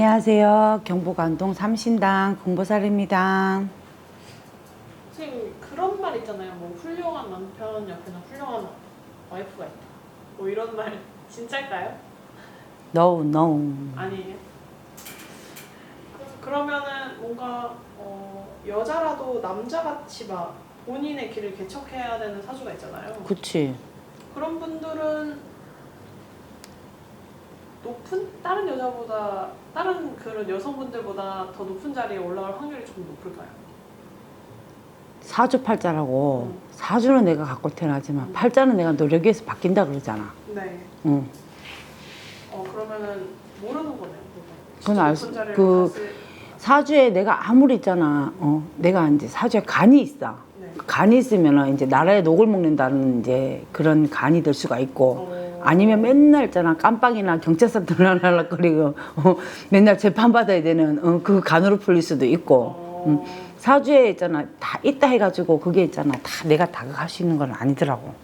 안녕하세요. 경북 안동 삼신당 공보살입니다. 선생님 그런 말 있잖아요. 뭐 훌륭한 남편 옆에는 훌륭한 와이프가 있다. 뭐 이런 말 진짜일까요? No, no. 아니에요. 그- 그러면은 뭔가 어, 여자라도 남자같이 막 본인의 길을 개척해야 되는 사주가 있잖아요. 그치. 그런 분들은 높은 다른 여자보다 다른 그런 여성분들보다 더 높은 자리에 올라갈 확률이 좀 높을까요? 사주 팔자라고 음. 사주는 내가 갖고 태어나지만 음. 팔자는 내가 노력해서 바뀐다 그러잖아. 네. 응. 어 그러면은 모르는 거네요. 그건 알 수- 높은 자리를 그- 갔을- 사주에 내가 아무리 있잖아. 어, 내가 이제 사주에 간이 있어. 네. 간이 있으면은 이제 나라에 녹을 먹는다는 이제 그런 간이 될 수가 있고 어, 아니면 맨날 있잖아 깜빵이나 경찰서 들락날락거리고 어, 맨날 재판 받아야 되는 어, 그 간으로 풀릴 수도 있고 어, 음. 사주에 있잖아 다 있다 해가지고 그게 있잖아 다 내가 다할 수 있는 건 아니더라고.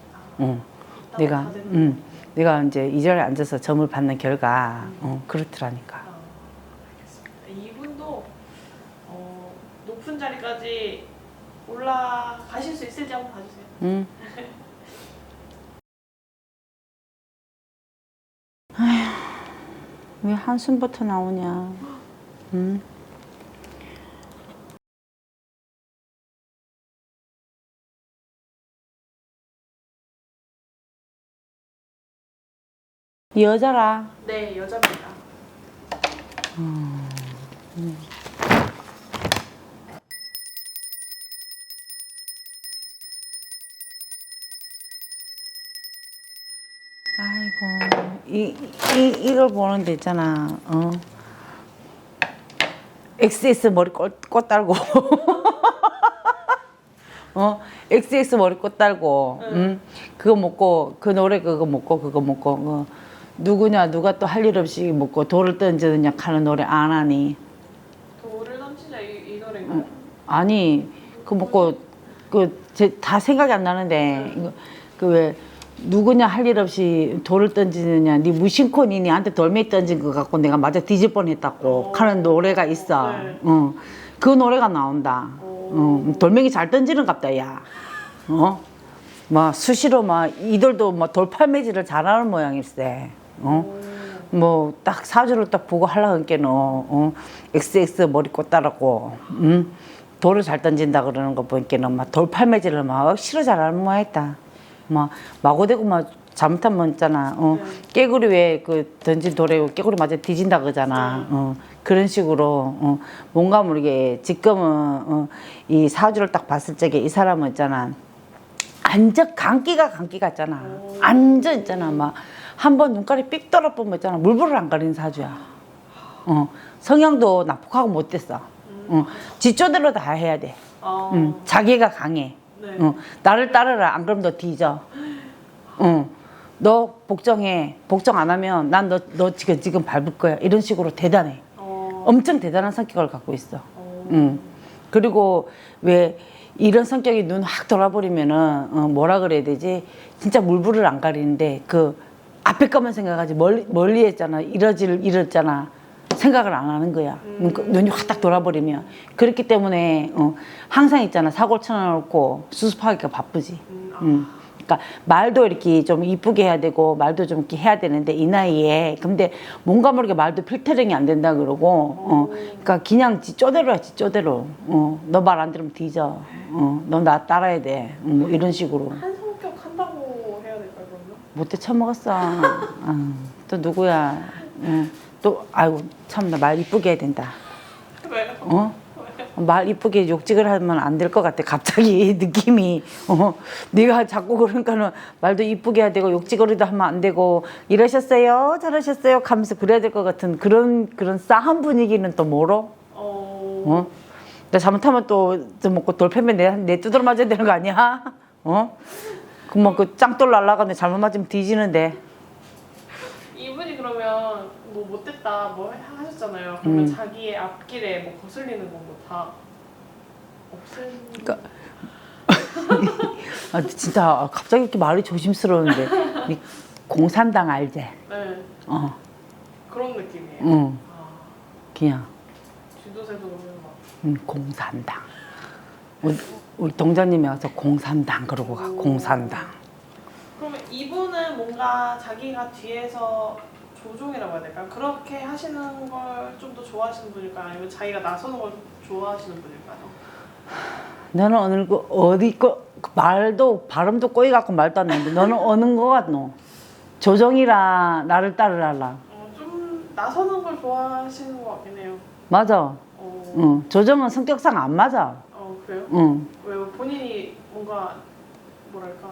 응. 있다고 내가 응. 내가 이제 이 자리에 앉아서 점을 받는 결과 어, 그렇더라니까. 아. 이분도 어, 높은 자리까지 올라가실 수 있을지 한번 봐주세요. 응. 왜 한숨부터 나오냐? 응? 여자라. 네, 여자입니다. 아이고 이, 이 이걸 보는데 있잖아 어. XS 머리 꽃, 꽃 달고. 어 XS 머리 꽃 달고 음 그거 먹고 그 노래 그거 먹고 그거 먹고 어, 누구냐 누가 또 할 일 없이 먹고 돌을 던지느냐 하는 노래 안 하니? 돌을 던지자 이, 이 노래인가요? 아니 그 먹고 그 다 생각이 안 나는데 이거 그왜 누구냐 할 일 없이 돌을 던지느냐 네 무심코 니 니한테 돌멩이 던진 거 갖고 내가 맞아 뒤질 뻔했다고 어. 하는 노래가 있어 네. 어. 그 노래가 나온다 어. 돌멩이 잘 던지는 갑다 야 어? 막 수시로 막 이들도 막 돌팔매질을 잘하는 모양일세 어? 뭐 딱 사주를 딱 보고 하려니까는 어, XX 머리 꽂다라고 음? 돌을 잘 던진다 그러는 거 보니까는 막 돌팔매질을 막 억시로 잘하는 모양이다 막 마구대고 막 잘못하면 있잖아 어, 깨구리 왜 그 던진 돌에 깨구리 맞아 뒤진다 그러잖아 어, 그런 식으로 어, 뭔가 모르게 지금은 어, 이 사주를 딱 봤을 적에 이 사람은 있잖아 완전 강기가 강기 같잖아. 완전 있잖아. 막 한 번 눈깔이 삑 떨어보면 있잖아. 물불을 안 가리는 사주야. 어. 성향도 나쁘하고 못됐어. 어. 지조대로 다 해야 돼. 어, 응. 자기가 강해. 네. 어. 나를 따르라. 안 그러면 너 뒤져. 어. 너 복정해. 복정 안 하면 난 너 너 지금 지금 밟을 거야. 이런 식으로 대단해. 어, 엄청 대단한 성격을 갖고 있어. 어, 음. 그리고 왜 이런 성격이 눈 확 돌아버리면은 어, 뭐라 그래야 되지? 진짜 물불을 안 가리는데 그 앞에 것만 생각하지 멀리 멀리 했잖아. 이러질 이랬잖아. 생각을 안 하는 거야. 눈, 눈이 확 딱 돌아버리면. 그렇기 때문에 어, 항상 있잖아. 사고 쳐놓고 수습하기가 바쁘지. 음, 아, 음. 그러니까 말도 이렇게 좀 이쁘게 해야 되고 말도 좀 이렇게 해야 되는데 이 나이에 근데 뭔가 모르게 말도 필터링이 안 된다 그러고 어. 그러니까 그냥 지 쪼대로 하지 쪼대로. 어너 말 안 들으면 뒤져. 어너 나 따라야 돼. 어, 뭐 이런 식으로. 한 성격 한다고 해야 될까요, 그러면? 못돼 처먹었어. 아, 또 누구야? 응. 또 아이고 참나 말 이쁘게 해야 된다 왜요? 어? 말 이쁘게 욕직을 하면 안 될 것 같아. 갑자기 느낌이. 어, 네가 자꾸 그러니까는 말도 이쁘게 해야 되고 욕직거리도 하면 안 되고 이러셨어요, 잘하셨어요, 하면서 그래야 될 것 같은 그런 그런 싸한 분위기는 또 뭐로? 어, 어? 나 잘못하면 또좀 먹고 돌패면 내, 내 두드러 맞아야 되는 거 아니야? 어? 그뭐 그 짱돌 날라가는데 잘못 맞으면 뒤지는데. 그러면 뭐 못됐다 뭐 하셨잖아요. 그러면 음. 자기의 앞길에 뭐 거슬리는 건 뭐 다 없앤. 그러니까 아, 진짜 갑자기 이렇게 말이 조심스러운데 이 공산당 알지? 네, 어. 그런 느낌이에요. 응. 아, 그냥 지도세도 그러는 거. 음, 공산당. 우리, 우리 동자님이 와서 공산당 그러고 가. 공산당. 그러면 이분은 뭔가 자기가 뒤에서 조종이라고 해야 될까요? 그렇게 하시는 걸 좀 더 좋아하시는 분일까요? 아니면 자기가 나서는 걸 좋아하시는 분일까요? 너는 어느 거 어디 거 말도 발음도 꼬이 갖고 말도 안 나는데 너는 어느 거 같노? 조정이라 나를 따르라라. 어, 좀 나서는 걸 좋아하시는 것 같긴 해요. 맞아. 어, 응. 조정은 성격상 안 맞아. 어 그래요? 응. 왜요? 본인이 뭔가 뭐랄까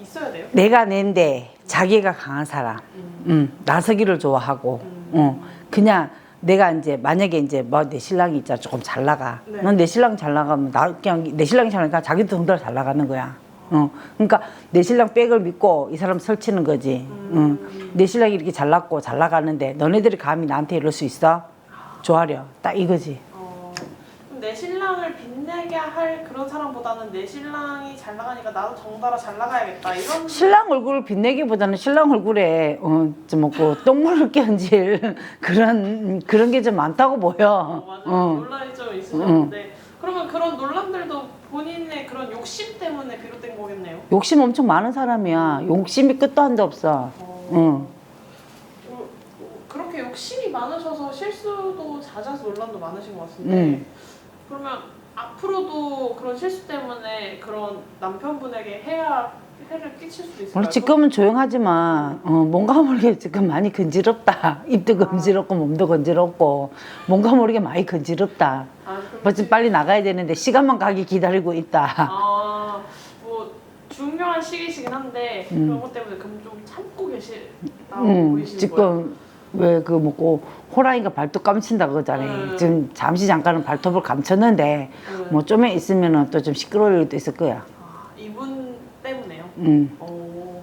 있어야 돼요? 내가 낸데 자기가 강한 사람. 음. 응. 나서기를 좋아하고. 응. 그냥 내가 이제 만약에 이제 뭐 내 신랑이 있잖아 조금 잘 나가. 네. 넌내 신랑 잘 나가면 나 그냥 내 신랑이 잘 나가니까 자기도 덩달아 잘 나가는 거야. 어. 그러니까 내 신랑 백을 믿고 이 사람 설치는 거지. 응. 내 신랑이 이렇게 잘 났고 잘 나가는데 너네들이 감히 나한테 이럴 수 있어? 좋아려. 딱 이거지. 어, 내 신랑을 빛내게 할 그런 사람보다는 내 신랑이 잘 나가니까 나도 덩달아 잘 나가야겠다 이런 신랑 얼굴을 빛내기보다는 신랑 얼굴에 어, 좀 뭐고 똥물을 끼얹을 그런 그런 게 좀 많다고 보여. 어, 맞아요. 어. 논란이 좀 있으셨는데 그러면 그런 논란들도 본인의 그런 욕심 때문에 비롯된 거겠네요. 욕심 엄청 많은 사람이야. 욕심이 끝도 한도 없어. 어, 응. 어, 그렇게 욕심이 많으셔서 실수도 잦아서 논란도 많으신 것 같은데 음. 그러면 앞으로도 그런 실수 때문에 그런 남편분에게 해야 해를 끼칠 수도 있을까요? 우리 지금은 조용하지만 어, 뭔가 모르게 지금 많이 건지럽다. 입도 건지럽고 몸도 건지럽고 뭔가 모르게 많이 건지럽다. 아, 그럼 벌써 빨리 나가야 되는데 시간만 가기 기다리고 있다. 아, 뭐 중요한 시기시긴 한데 그런 것 때문에 그럼 좀 참고 계시다고 음, 보이시는 거예요? 지금 왜 그 뭐고 호랑이가 발톱 감친다 그러잖아요. 음. 지금 잠시 잠깐은 발톱을 감췄는데 음. 뭐 좀에 있으면은 또 좀 시끄러울 일도 있을 거야. 아, 이분 때문에요. 음. 어,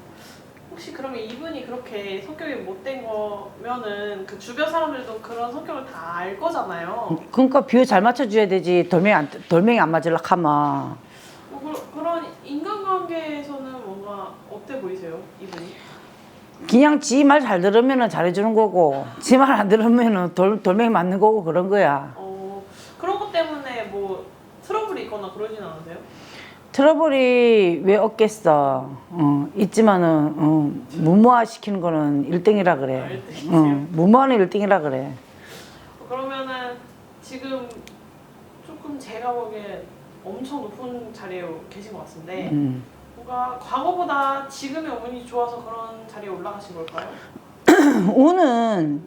혹시 그러면 이분이 그렇게 성격이 못된 거면은 그 주변 사람들도 그런 성격을 다 알 거잖아요. 그러니까 비율 잘 맞춰줘야 되지. 돌멩이 안 돌멩이 안 맞으려 하면 뭐 그, 그런 인간관계에서는 뭔가 어때 보이세요, 이분이? 그냥 지 말 잘 들으면은 잘해주는 거고 지 말 안 들으면은 돌 돌멩이 맞는 거고 그런 거야. 어, 그런 것 때문에 뭐 트러블이 있거나 그러진 않으세요? 트러블이 왜 없겠어? 어, 있지만은 어, 무모화 시키는 거는 1등이라 그래. 아, 일등이세요? 어, 무모화는 1등이라 그래. 그러면은 지금 조금 제가 보기에 엄청 높은 자리에 계신 것 같은데 음. 뭔가 과거보다 지금의 운이 좋아서 그런 자리에 올라가신 걸까요? 운은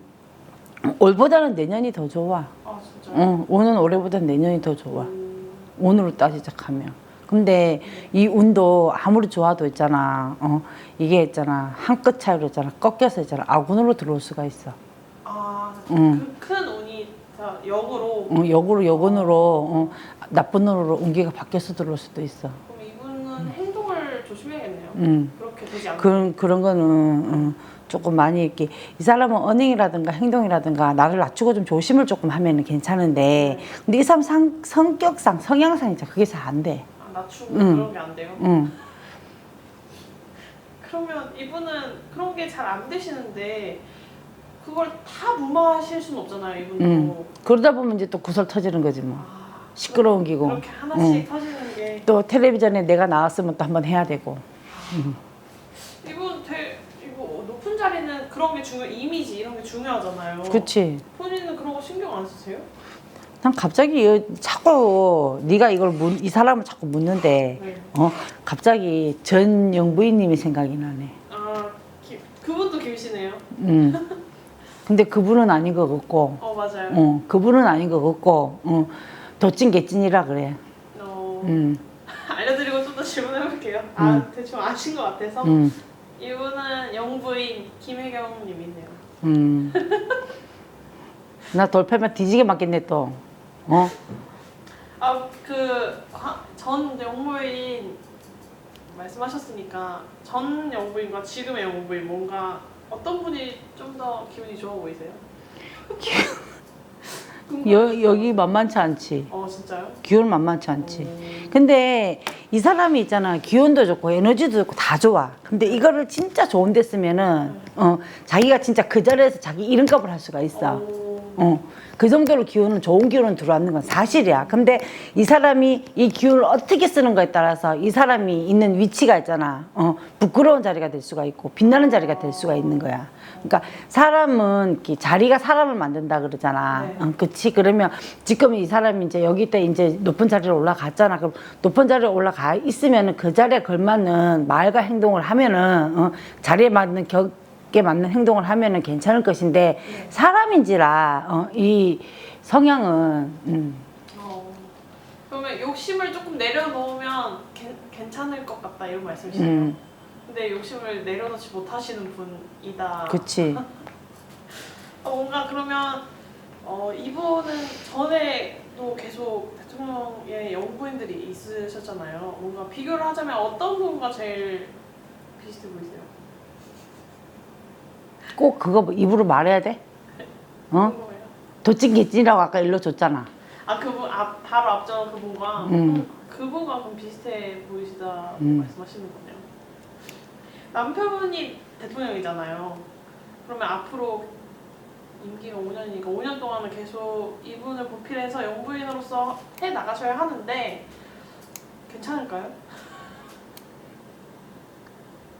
올보다는 내년이 더 좋아. 아 진짜. 어, 운은 올해보다 내년이 더 좋아. 음, 운으로 따지자 하면. 근데 이 운도 아무리 좋아도 있잖아. 어, 이게 있잖아. 한 끗 차이로 있잖아. 꺾여서 있잖아. 악운으로 들어올 수가 있어. 아, 음. 그 큰 운이 다 역으로. 어, 역으로 역운으로 어, 나쁜 운으로 운기가 바뀌어서 들어올 수도 있어. 그럼 이분은 행동을 조심해야겠네요. 음. 그렇게 되지 않게. 그런 그런 거는 어, 조금 많이 이렇게 이 사람은 언행이라든가 행동이라든가 나를 낮추고 좀 조심을 조금 하면은 괜찮은데 근데 이 사람 상, 성격상 성향상 이제 그게 잘 안 돼. 아, 낮추고 음. 그런 게 안 돼요. 응. 그러면 이분은 그런 게 잘 안 되시는데 그걸 다 무마하실 수는 없잖아요. 이분도. 응. 그러다 보면 이제 또 구설 터지는 거지 뭐. 아, 시끄러운 기고. 그렇게 하나씩 터지는 게 또 텔레비전에 내가 나왔으면 또 한번 해야 되고. 이분 되 이거 높은 자리는 그런 게 중요 이미지 이런 게 중요하잖아요. 그치. 본인은 그런 거 신경 안 쓰세요? 난 갑자기 이- 자꾸 네가 이걸 묻, 이 사람을 자꾸 묻는데 네. 어 갑자기 전 영부인님이 생각이 나네. 아 기, 그분도 김씨네요. 음. 근데 그분은 아닌 것 같고, 어 맞아요. 어, 그분은 아닌 것 같고, 어, 도찐 개찐이라 그래. 어, 음, 질문해볼게요. 아 대충 아신 것 같아서 음, 이분은 영부인 김혜경님이세요. 음. 나 돌팔면 뒤지게 맞겠네 또. 어? 아그전 영부인 말씀하셨으니까 전 영부인과 지금의 영부인 뭔가 어떤 분이 좀 더 기분이 좋아 보이세요? 여, 여기 만만치 않지. 어 진짜요? 기운 만만치 않지. 음, 근데 이 사람이 있잖아. 기운도 좋고 에너지도 좋고 다 좋아. 근데 이거를 진짜 좋은 데 쓰면은 어, 자기가 진짜 그 자리에서 자기 이름값을 할 수가 있어. 오, 어. 그 정도로 기운은 좋은 기운은 들어왔는 건 사실이야. 근데 이 사람이 이 기운을 어떻게 쓰는 거에 따라서 이 사람이 있는 위치가 있잖아. 어, 부끄러운 자리가 될 수가 있고 빛나는 자리가 될 수가 있는 거야. 그러니까 사람은 이렇게 자리가 사람을 만든다 그러잖아. 네. 어, 그치? 그러면 지금 이 사람이 이제 여기 때 이제 높은 자리로 올라갔잖아. 그럼 높은 자리에 올라가 있으면은 그 자리에 걸맞는 말과 행동을 하면은 어, 자리에 맞는 격에 맞는 행동을 하면은 괜찮을 것인데 사람인지라 어, 이 성향은 음, 어. 그러면 욕심을 조금 내려놓으면 괜, 괜찮을 것 같다 이런 말씀이시네요. 음, 근데 욕심을 내려놓지 못하시는 분이다. 그치. 어, 뭔가 그러면 어, 이분은 전에도 계속 대통령의 영부인들이 있으셨잖아요. 뭔가 비교를 하자면 어떤 분과 제일 비슷해 보이세요? 꼭 그거 입으로 말해야 돼? 어? 궁금해요. 도찐개찐이라고 아까 일러 줬잖아. 아 그분 앞 바로 앞전 그분과 음. 음, 그분과 그럼 비슷해 보이시다 고 음. 말씀하시는 거네요. 남편분이 대통령이잖아요. 그러면 앞으로 임기가 5년이니까 5년 동안은 계속 이분을 보필해서 영부인으로서 해 나가셔야 하는데 괜찮을까요?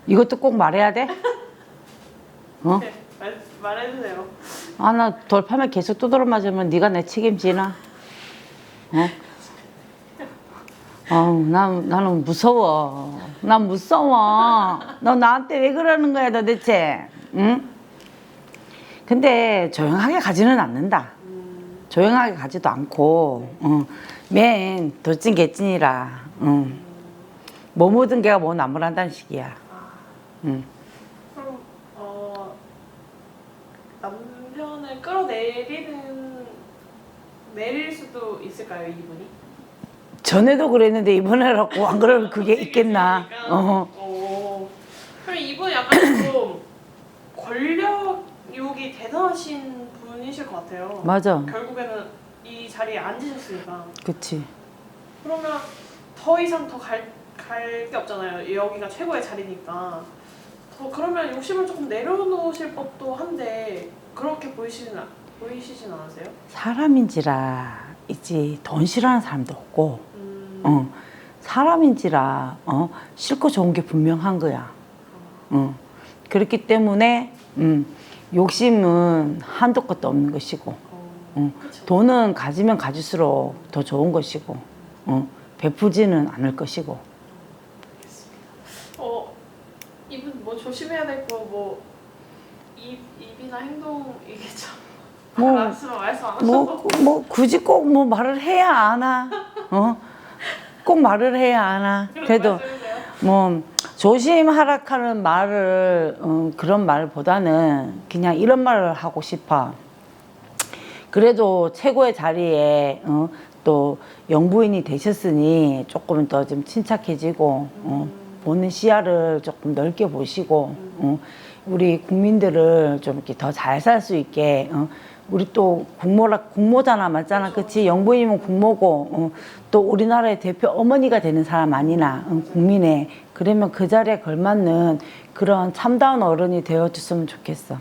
이것도 꼭 말해야 돼? 어? 네, 말, 말해주세요. 아, 나 돌판에 계속 두드러 맞으면 네가 내 책임지나? 어? 어우, 난, 나는 무서워. 난 무서워. 너 나한테 왜 그러는 거야, 도대체? 응? 근데 조용하게 가지는 않는다. 음, 조용하게 가지도 않고, 어, 맨 돌진 개찐이라, 응. 뭐 묻은 개가 뭐 나무란다는 식이야. 아, 응. 그럼 어, 남편을 끌어내리는 내릴 수도 있을까요 이분이? 전에도 그랬는데 이번에라고 안 그럴 그게 있겠나? 어. 어. 그럼 이분 약간 좀 권력욕이 대단하신 분이실 것 같아요. 맞아. 결국에는 이 자리에 앉으셨으니까. 그치. 그러면 더 이상 더 갈 갈 게 없잖아요. 여기가 최고의 자리니까. 더 그러면 욕심을 조금 내려놓으실 법도 한데 그렇게 보이시진 않- 보이시진 않으세요? 사람인지라 있지 돈 싫어하는 사람도 없고 음, 어. 사람인지라 어. 싫고 좋은 게 분명한 거야 어. 그렇기 때문에 음, 욕심은 한도 끝도 없는 것이고 어. 돈은 가지면 가질수록 더 좋은 것이고 어. 베푸지는 않을 것이고 어 이분 뭐 조심해야 될 거 뭐입 입이나 행동 이게 참 뭐, 말씀 말씀 안 하셔도 뭐, 뭐 굳이 꼭 뭐 말을 해야 하나? 어? 꼭 말을 해야 하나? 그래도. 뭐 조심하라카는 말을 어, 그런 말보다는 그냥 이런 말을 하고 싶어. 그래도 최고의 자리에 어, 또 영부인이 되셨으니 조금 더 좀 침착해지고 어, 보는 시야를 조금 넓게 보시고 어, 우리 국민들을 좀 이렇게 더 잘 살 수 있게 어, 우리 또 국모라 국모잖아 맞잖아. 그치? 영부인이면 국모고 어, 또 우리나라의 대표 어머니가 되는 사람 아니나 어, 국민의. 그러면 그 자리에 걸맞는 그런 참다운 어른이 되어줬으면 좋겠어.